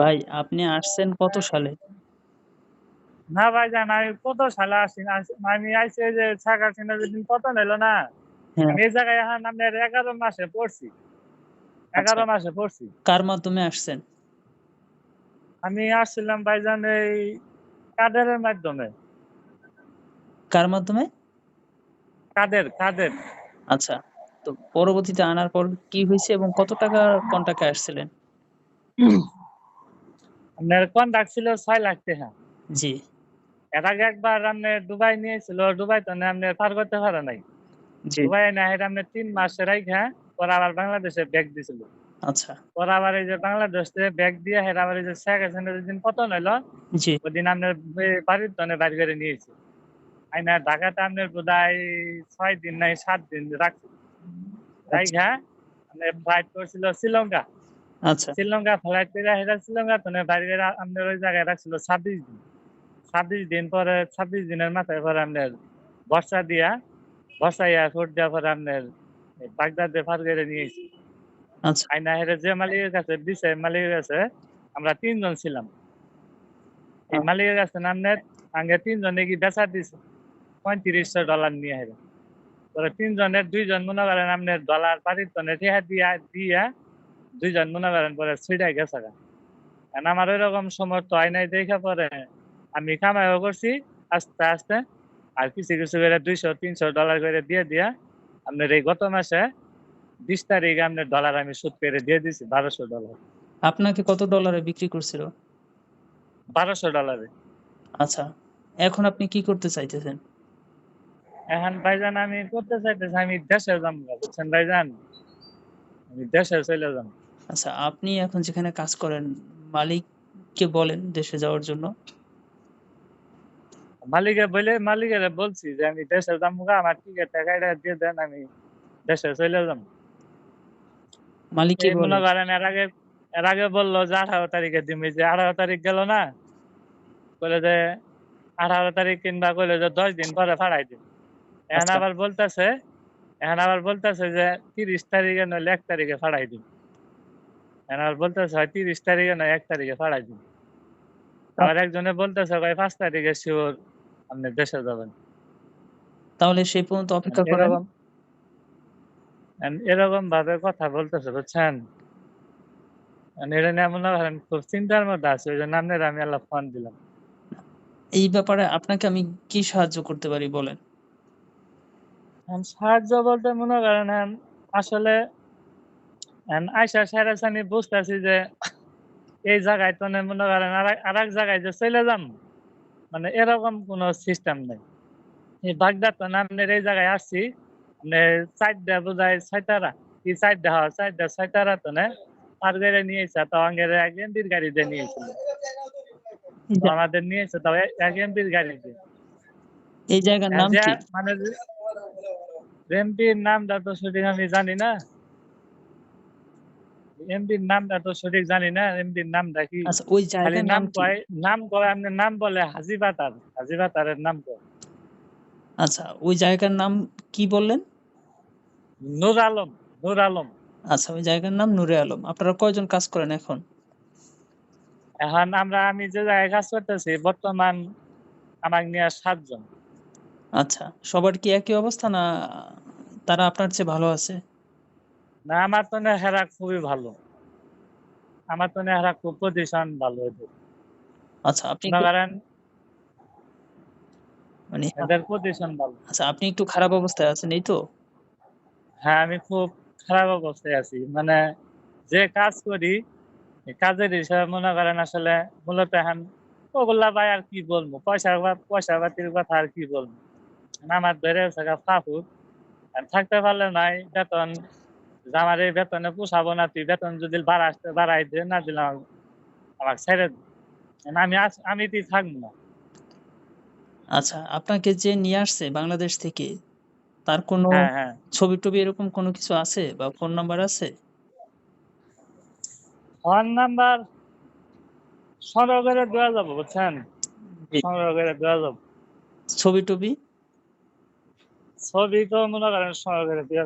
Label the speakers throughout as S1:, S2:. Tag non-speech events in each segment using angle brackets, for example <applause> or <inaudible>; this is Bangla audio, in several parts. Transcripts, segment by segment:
S1: ভাই আপনি আসছেন কত সালে?
S2: না ভাই ভাইজান আমি কত সালে আসি আমি আইসি যে শেখ হাসিনা যেদিন পতন হলো না
S1: হ্যাঁ
S2: আমি এই জায়গায় এখন আপনার এগারো মাসে পড়ছি এগারো
S1: আচ্ছা।
S2: মাসে পড়ছি
S1: কার মাধ্যমে আসছেন?
S2: আমি আসছিলাম ভাইজান এই কাদের মাধ্যমে
S1: কার মাধ্যমে?
S2: কাদের কাদের
S1: আচ্ছা। তো পরবর্তীতে আনার পর কি হইছে এবং কত টাকা কন্টাক্টে আসছিলেন? <coughs>
S2: আপনার কন্ট্রাক্ট ছিল ছয় লাখ টাকা
S1: জি।
S2: এর আগে একবার আপনি দুবাই নিয়েছিল দুবাই তো আপনি পার করতে পারে নাই। দুবাই না এটা আপনি তিন মাস রাইখা পরে আবার বাংলাদেশে ব্যাগ দিছিল
S1: আচ্ছা।
S2: পরে আবার এই যে বাংলাদেশে ব্যাগ দিয়ে হেরা আবার এই যে শেখ হাসিনা যেদিন পতন হইল
S1: জি।
S2: ওদিন আপনার বাড়ির তনে বাড়ি করে নিয়েছে আইনা ঢাকাতে আপনার বোধহয় ছয় দিন নাই সাত দিন রাখছে রাইখা আপনার ফ্লাইট করছিল শ্রীলঙ্কা
S1: আচ্ছা।
S2: শ্রীলঙ্কা ফ্লাইট করে হেরা শ্রীলঙ্কা করে আপনার ওই জায়গায় রাখছিল ছাব্বিশ দিন ছাব্বিশ দিন পরে ছাব্বিশ দিনের মাথায় পরে আপনার বর্ষা দিয়া বর্ষা দেওয়ার পরে বাগদাদে পার করে নিয়েছি
S1: আচ্ছা।
S2: আইনা হেরে যে মালিকের কাছে দিছে মালিকের কাছে আমরা তিনজন ছিলাম এই
S1: আচ্ছা।
S2: মালিকের কাছে আপনার আগে তিনজনে কি বেচা দিছে পঁয়ত্রিশশো ডলার নিয়ে হেরে পরে তিনজনের দুইজন মনে করেন আপনার ডলার টিহা দিয়া দিয়া দুইজন মনে করেন পরে ছিড়াই গেছে গা। আমার ওই রকম সমর্থ হয় নাই দেখে পরে আমি কামাইও করছি আস্তে আস্তে আর কিছু কিছু করে দুইশো তিনশো ডলার করে দিয়ে দিয়া আপনার এই গত মাসে বিশ তারিখে আপনার ডলার আমি সুদ করে দিয়ে দিছি বারোশো ডলার
S1: আপনাকে কত ডলারে বিক্রি করছিল?
S2: বারোশো ডলারে
S1: আচ্ছা। এখন আপনি কি করতে চাইতেছেন?
S2: এখন ভাইজান আমি করতে চাইতেছি আমি দেশে যাম বুঝছেন ভাইজান আমি দেশে চলে যাম
S1: আচ্ছা আপনি এখন যেখানে কাজ করেন মালিককে বলেন দেশে যাওয়ার জন্য।
S2: মালিকে বলে মালিকের বলছি যে আমি দেশে আমার টিকিট টাকা দিয়ে দেন আমি দেশে চলে যাম
S1: মালিক কি
S2: এই
S1: বলে?
S2: মনে করেন এর আগে এর আগে বলল যে আঠারো তারিখে দিমি যে আঠারো তারিখ গেল না বলে যে আঠারো তারিখ কিংবা কইলে যে দশ দিন পরে ফাড়াই দিন এখন। আবার বলতেছে এখন আবার বলতেছে যে তিরিশ তারিখে নইলে এক তারিখে ফাড়াই দিন এখন আবার বলতেছে হয় তিরিশ তারিখে নয় এক তারিখে ফাড়াই দিন আবার একজনে বলতেছে ভাই পাঁচ তারিখে শিওর আপনি দেশে যাবেন।
S1: তাহলে সেই পর্যন্ত অপেক্ষা করেন।
S2: এরকম ভাবে কথা বলতেছে বুঝছেন? এটা নিয়ে মনে করেন খুব চিন্তার মধ্যে আছে ওই জন্য আপনার আমি আল্লাহ ফোন দিলাম।
S1: এই ব্যাপারে আপনাকে আমি কি সাহায্য করতে পারি বলেন?
S2: সাহায্য বলতে মনে করেন আসলে এখন আইসা সেরাসানি বুঝতেছি যে এই জায়গায় তো মনে করেন আর এক জায়গায় যে চলে যাম মানে এরকম কোনো সিস্টেম নেই। এই বাগদাদ তো না আপনার এই জায়গায় আসছি মানে চারটা বোধহয় ছয়তারা কি চারটা হয়? চারটা ছয়তারা তো না পার করে নিয়েছে তো আঙ্গের এক এমপির গাড়িতে নিয়েছিল আমাদের নিয়েছে তো এক এমপির গাড়িতে।
S1: এই জায়গার নাম
S2: মানে এমপির নামটা তো সঠিক আমি জানি না এমপির নামটা তো সঠিক জানি না এমপির নামটা কি
S1: আচ্ছা ওই জায়গার
S2: নাম
S1: নাম
S2: কয় নাম কয় আপনার নাম বলে হাজি বাতার হাজি বাতারের নাম কয়
S1: আচ্ছা ওই জায়গার নাম কি বললেন?
S2: নূর আলম নূর আলম
S1: আচ্ছা ওই জায়গার নাম নূরে আলম। আপনারা কয়জন কাজ করেন এখন?
S2: এখন আমরা আমি যে জায়গায় কাজ করতেছি বর্তমান আমার নিয়ে সাতজন
S1: আচ্ছা সবার কি একই অবস্থা না তারা আপনার চেয়ে ভালো আছে?
S2: না আমার তো না হেরা খুবই ভালো। আমার তো না হেরা খুব পজিশন ভালো
S1: আচ্ছা আপনি
S2: মনে
S1: মানে
S2: এদের পজিশন ভালো।
S1: আচ্ছা আপনি একটু খারাপ অবস্থায় আছেন এই তো?
S2: হ্যাঁ আমি খুব খারাপ অবস্থায় আছি। মানে যে কাজ করি কাজের হিসাবে মনে করেন আসলে মূলত এখন ওগুলা ভাই আর কি বলব? পয়সা পয়সা পাতির কথা আর কি বলব? আমার ধরে আর থাকতে পারলে নাই বেতন আমার এই বেতনে পোষাবো না তুই বেতন যদি বাড়াতে বাড়াই দে না দিলাম আমাকে ছেড়ে আমি আমি তুই থাকব না।
S1: আচ্ছা আপনাকে যে নিয়ে আসছে বাংলাদেশ থেকে তার কোনো
S2: হ্যাঁ হ্যাঁ।
S1: ছবি টবি এরকম কোনো কিছু আছে বা ফোন নাম্বার আছে?
S2: ফোন নাম্বার সংগ্রহ করে দেওয়া যাব বুঝছেন। সংগ্রহ করে দেওয়া যাব।
S1: ছবি টবি?
S2: ছবি তো মনে করেন করে দিয়ে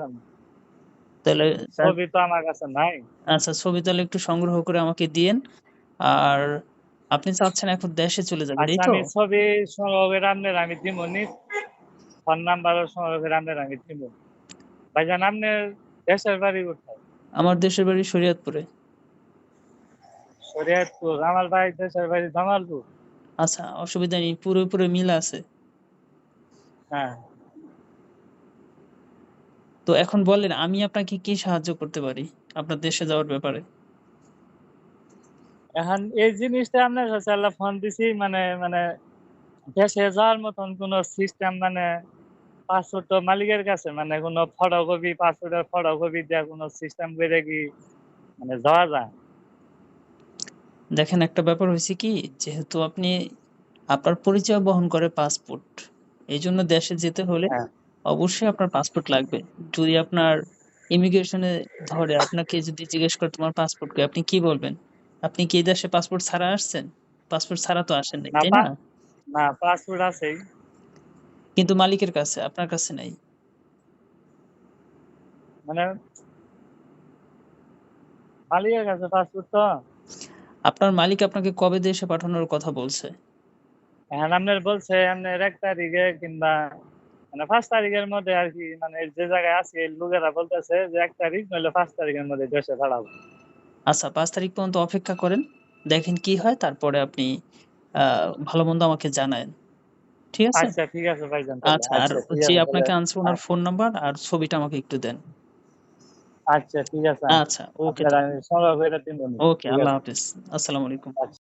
S1: তাহলে
S2: ছবি তো আমার কাছে নাই।
S1: আচ্ছা ছবি তাহলে একটু সংগ্রহ করে আমাকে দিয়েন। আর আপনি চাচ্ছেন এখন দেশে চলে যাবেন এই
S2: আচ্ছা
S1: তো?
S2: আমি ছবি সংগ্রহ করে আপনার আমি দিমনি ফোন নাম্বারও সংগ্রহ করে আপনার আমি দিব ভাইজান আপনার দেশের বাড়ি কোথায়?
S1: আমার দেশের বাড়ি শরীয়তপুরে।
S2: শরীয়তপুর আমার ভাই দেশের বাড়ি জামালপুর
S1: আচ্ছা অসুবিধা নেই পুরোপুরি মিল আছে।
S2: হ্যাঁ।
S1: তো এখন বলেন আমি আপনাকে কি সাহায্য করতে পারি আপনার দেশে যাওয়ার ব্যাপারে
S2: এখন এই জিনিসটা আপনার কাছে আল্লাহ ফোন দিছি মানে মানে দেশে যাওয়ার মতন কোন সিস্টেম মানে পাসপোর্ট মালিকের কাছে মানে কোনো ফটোকপি পাসপোর্টের ফটোকপি দেওয়া কোনো সিস্টেম করে কি মানে যাওয়া যায়
S1: দেখেন একটা ব্যাপার হয়েছে কি যেহেতু আপনি আপনার পরিচয় বহন করে পাসপোর্ট এই জন্য দেশে যেতে হলে
S2: হ্যাঁ।
S1: অবশ্যই আপনার পাসপোর্ট লাগবে। যদি আপনার ইমিগ্রেশনে ধরে আপনাকে যদি জিজ্ঞেস করে তোমার পাসপোর্ট আপনি কি বলবেন? আপনি কি এই দেশে পাসপোর্ট ছাড়া আসছেন? পাসপোর্ট ছাড়া তো আসেন নাই তাই না?
S2: না পাসপোর্ট আছেই।
S1: কিন্তু মালিকের কাছে আপনার কাছে নাই।
S2: মানে মালিকের কাছে পাসপোর্ট তো?
S1: আপনার মালিক আপনাকে কবে দেশে পাঠানোর কথা বলছে?
S2: হ্যাঁ আপনার বলছে আপনার এক তারিখে কিংবা মানে পাঁচ তারিখের মধ্যে আর কি মানে যে জায়গায় আছি লোকেরা বলতেছে যে এক তারিখ নইলে পাঁচ তারিখের মধ্যে দেশে ছাড়াবো
S1: আচ্ছা পাঁচ তারিখ পর্যন্ত অপেক্ষা করেন দেখেন কি হয় তারপরে আপনি ভালো মন্দ আমাকে জানায়েন। ঠিক আছে?
S2: আচ্ছা ঠিক আছে ভাইজান।
S1: আচ্ছা আর যে আপনাকে
S2: তাহলে।
S1: আনছে ওনার ফোন নাম্বার আর ছবিটা আমাকে একটু দেন।
S2: আচ্ছা ঠিক আছে।
S1: আচ্ছা ওকে ওকে আল্লাহ হাফিজ। আসসালামু আলাইকুম।